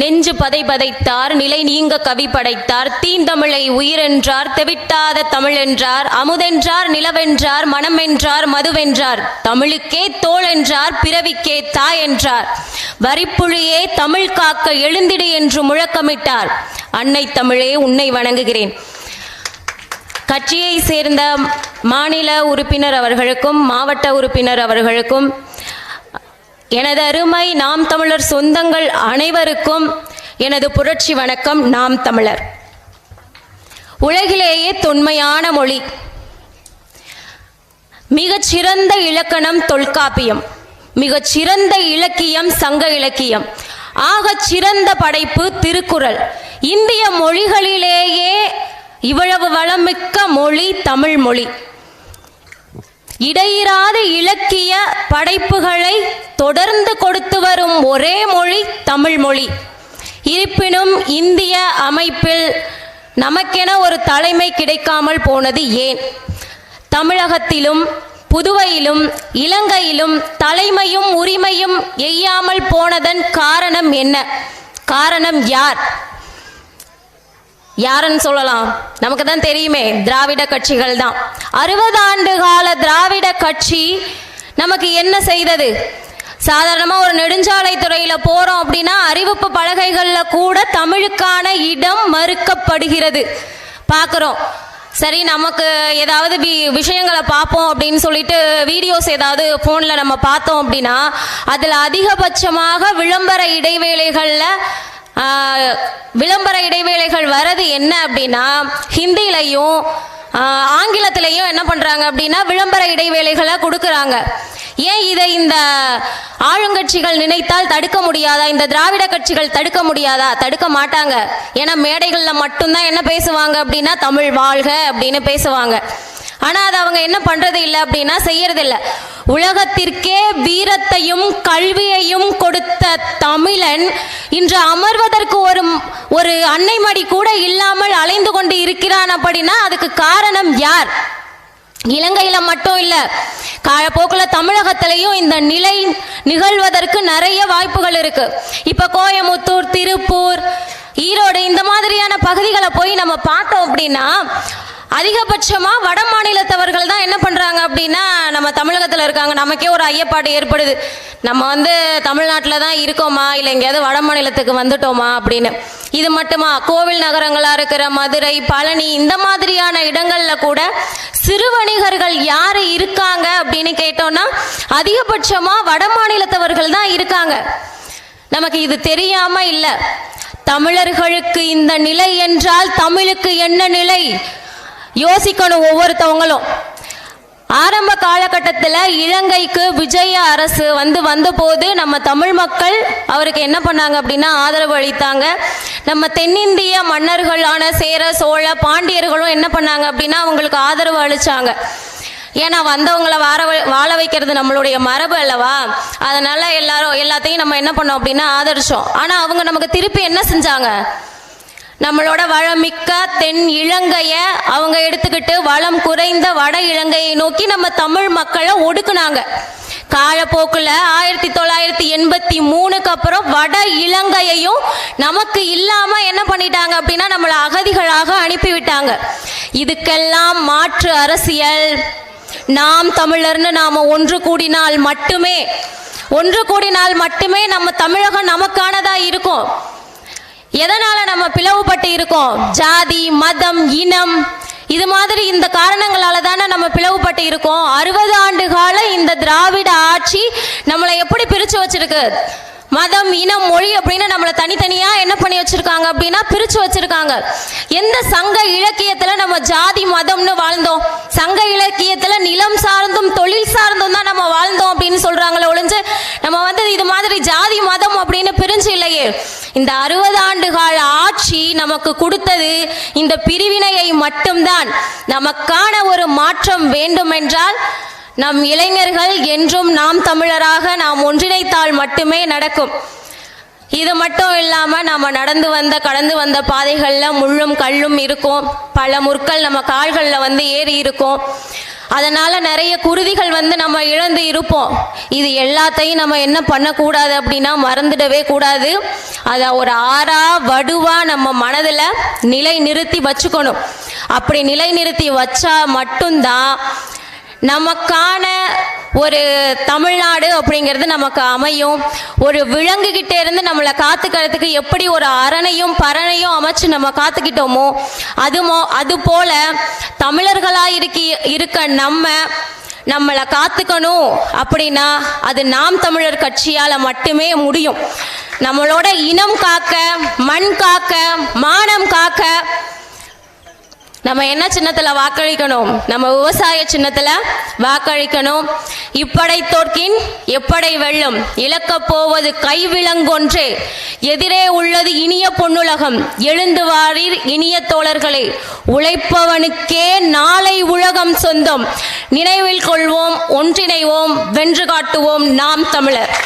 நெஞ்சு பதை பதைத்தார் நிலை நீங்க கவி படைத்தார் தீந்தமிழை உயிரென்றார் தெவிட்டாத தமிழ் என்றார் அமுதென்றார் நிலவென்றார் மனம் என்றார் மதுவென்றார் தமிழுக்கே தோல் என்றார் பிறவிக்கே தாய் என்றார். வரிப்புழியே தமிழ் காக்க எழுந்திடு என்று முழக்கமிட்டார். அன்னை தமிழே உன்னை வணங்குகிறேன். கட்சியை சேர்ந்த மாநில உறுப்பினர் அவர்களுக்கும் மாவட்ட உறுப்பினர் அவர்களுக்கும் எனது அருமை நாம் தமிழர் சொந்தங்கள் அனைவருக்கும் எனது புரட்சி வணக்கம் நாம் தமிழர். உலகிலேயே தொன்மையான மொழி. மிகச் சிறந்த இலக்கணம் தொல்காப்பியம். மிகச்சிறந்த இலக்கியம் சங்க இலக்கியம். ஆகச் சிறந்த படைப்பு திருக்குறள். இந்திய மொழிகளிலேயே இவ்வளவு வளமிக்க மொழி தமிழ் மொழி. இடையிறாத இலக்கிய படைப்புகளை தொடர்ந்து கொடுத்து வரும் ஒரே மொழி தமிழ் மொழி இருப்பினும் இந்திய அமைப்பில் நமக்கென ஒரு தலைமை கிடைக்காமல் போனது ஏன்? தமிழகத்திலும் புதுவையிலும் இலங்கையிலும் தலைமையும் உரிமையும் எய்யாமல் போனதன் காரணம் என்ன? காரணம் யார்? யாருன்னு சொல்லலாம். நமக்கு தான் தெரியுமே திராவிட கட்சிகள் தான். அறுபது ஆண்டு கால திராவிட கட்சி நமக்கு என்ன செய்தது? சாதாரணமாக ஒரு நெடுஞ்சாலை துறையில் போகிறோம் அப்படின்னா அறிவிப்பு பலகைகளில் கூட தமிழுக்கான இடம் மறுக்கப்படுகிறது. பார்க்குறோம் சரி நமக்கு ஏதாவது வி விஷயங்களை பார்ப்போம் அப்படின்னு சொல்லிட்டு வீடியோஸ் ஏதாவது ஃபோனில் நம்ம பார்த்தோம் அப்படின்னா அதில் அதிகபட்சமாக விளம்பர இடைவேளைகளில் விளம்பர இடைவேளைகள் வர்றது என்ன அப்படின்னா ஹிந்திலையும் ஆங்கிலத்திலையும் என்ன பண்ணுறாங்க அப்படின்னா விளம்பர இடைவேளைகளை கொடுக்குறாங்க. ஏன் இதை இந்த ஆளுங்கட்சிகள் நினைத்தால் தடுக்க முடியாதா? இந்த திராவிட கட்சிகள் தடுக்க முடியாதா? தடுக்க மாட்டாங்க. ஏன்னா மேடைகளில் மட்டும்தான் என்ன பேசுவாங்க அப்படின்னா தமிழ் வாழ்க அப்படின்னு பேசுவாங்க. ஆனால் அது அவங்க என்ன பண்ணுறது இல்லை அப்படின்னா செய்யறது இல்லை உலகத்திற்கே வீரத்தையும் கல்வியையும் கொடுத்த தமிழன் இன்று அமர்வதற்கு ஒரு ஒரு அன்னை மடி கூட இல்லாமல் அலைந்து கொண்டு இருக்கிறான் அப்படின்னா அதுக்கு காரணம் யார்? இலங்கையில மட்டும் இல்ல காலப்போக்கில் தமிழகத்திலையும் இந்த நிலை நிகழ்வதற்கு நிறைய வாய்ப்புகள் இருக்கு. இப்ப கோயமுத்தூர் திருப்பூர் ஈரோடு இந்த மாதிரியான பகுதிகளை போய் நம்ம பார்த்தோம் அப்படின்னா அதிகபட்சமாக வட மாநிலத்தவர்கள் தான் என்ன பண்ணுறாங்க அப்படின்னா நம்ம தமிழகத்தில் இருக்காங்க. நமக்கே ஒரு ஐயப்பாடு ஏற்படுது. நம்ம வந்து தமிழ்நாட்டில் தான் இருக்கோமா? இல்லை எங்கேயாவது வட மாநிலத்துக்கு வந்துட்டோமா அப்படின்னு. இது மட்டுமா? கோவில் நகரங்களாக இருக்கிற மதுரை பழனி இந்த மாதிரியான இடங்களில் கூட சிறு வணிகர்கள் யார் இருக்காங்க அப்படின்னு கேட்டோம்னா அதிகபட்சமாக வட மாநிலத்தவர்கள் தான் இருக்காங்க. நமக்கு இது தெரியாமல் இல்லை. தமிழர்களுக்கு இந்த நிலை என்றால் தமிழுக்கு என்ன நிலை? யோசிக்கணும் ஒவ்வொருத்தவங்களும். ஆரம்ப காலகட்டத்தில் இலங்கைக்கு விஜய அரசு வந்து வந்தபோது நம்ம தமிழ் மக்கள் அவருக்கு என்ன பண்ணாங்க அப்படின்னா ஆதரவு அளித்தாங்க. நம்ம தென்னிந்திய மன்னர்களான சேர சோழ பாண்டியர்களும் என்ன பண்ணாங்க அப்படின்னா அவங்களுக்கு ஆதரவு அளிச்சாங்க. ஏன்னா வந்தவங்களை வார வாழ வைக்கிறது நம்மளுடைய மரபு அல்லவா? அதனால எல்லாரும் எல்லாத்தையும் நம்ம என்ன பண்ணோம் அப்படின்னா ஆதரிச்சோம். ஆனால் அவங்க நமக்கு திருப்பி என்ன செஞ்சாங்க? நம்மளோட வளமிக்க தென் இலங்கைய அவங்க எடுத்துக்கிட்டு வளம் குறைந்த வட இலங்கையை நோக்கி நம்ம தமிழ் மக்களை ஒடுக்குனாங்க. காலப்போக்கில் ஆயிரத்தி தொள்ளாயிரத்தி எண்பத்தி மூணுக்கு அப்புறம் வட இலங்கையையும் நமக்கு இல்லாம என்ன பண்ணிட்டாங்க அப்படின்னா நம்மளை அகதிகளாக அனுப்பிவிட்டாங்க. இதுக்கெல்லாம் மாற்று அரசியல். நாம் தமிழர்னு நாம ஒன்று கூடினால் மட்டுமே ஒன்று கூடினால் மட்டுமே நம்ம தமிழகம் நமக்கானதா இருக்கும். எதனால நம்ம பிளவுபட்டு இருக்கோம்? ஜாதி மதம் இனம். இது மாதிரி இந்த காரணங்களால தானே நம்ம பிளவுபட்டு இருக்கோம். அறுபது ஆண்டு கால இந்த திராவிட ஆட்சி நம்மளை எப்படி பிரிச்சு வச்சிருக்கு? மதம் இனம் மொழி அப்படின்னு நம்மளை தனித்தனியா என்ன பண்ணி வச்சிருக்காங்க அப்படின்னா பிரிச்சு வச்சிருக்காங்க. எந்த சங்க இலக்கியத்துல நம்ம ஜாதி மதம்னு வாழ்ந்தோம்? சங்க இலக்கியத்துல நிலம் சார்ந்தும் தொழில் சார்ந்தும் தான் நம்ம வாழ்ந்தோம் அப்படின்னு சொல்றாங்களே ஒழிஞ்சு நம்ம வந்து இது மாதிரி ஜாதி மதம் அப்படின்னு பிரிஞ்சு இல்லையே. இந்த அறுபது ஆண்டு கால ஆட்சி நமக்கு கொடுத்தது இந்த பிரிவினையை மட்டும்தான். நமக்கான ஒரு மாற்றம் வேண்டுமென்றால் நம் இளைஞர்கள் என்றும் நாம் தமிழராக நாம் ஒன்றிணைத்தால் மட்டுமே நடக்கும். இது மட்டும் இல்லாமல் நம்ம நடந்து வந்த கடந்து வந்த பாதைகளில் முள்ளும் கல்லும் இருக்கும். பல முற்கள் நம்ம கால்களில் வந்து ஏறி இருக்கும். அதனால் நிறைய குருதிகள் வந்து நம்ம இழந்து இருப்போம். இது எல்லாத்தையும் நம்ம என்ன பண்ணக்கூடாது அப்படின்னா மறந்துடவே கூடாது. அதை ஒரு ஆறா வடுவாக நம்ம மனதில் நிலை நிறுத்தி வச்சுக்கணும். அப்படி நிலை நிறுத்தி வச்சா மட்டும்தான் நமக்கான ஒரு தமிழ்நாடு அப்படிங்கிறது நமக்கு அமையும். ஒரு விலங்குகிட்டே இருந்து நம்மளை காத்துக்கிறதுக்கு எப்படி ஒரு அரணையும் பரணையும் அமைச்சு நம்ம காத்துக்கிட்டோமோ அது மோ அது போல தமிழர்களாக இருக்கி இருக்க நம்ம நம்மளை காத்துக்கணும் அப்படின்னா அது நாம் தமிழர் கட்சியால் மட்டுமே முடியும். நம்மளோட இனம் காக்க மண் காக்க மா நம்ம என்ன சின்னத்துல வாக்களிக்கணும்? நம்ம விவசாய சின்னத்துல வாக்களிக்கணும். இப்படை தோற்கின் எப்படை வெல்லும். இழக்கப் போவது கைவிலங்கொன்றே. எதிரே உள்ளது இனிய பொன்னுலகம். எழுந்து வாரீர் இனிய தோழர்களே. உழைப்பவனுக்கே நாளை உலகம் சொந்தம். நினைவில் கொள்வோம் ஒன்றிணைவோம் வென்று காட்டுவோம் நாம் தமிழர்.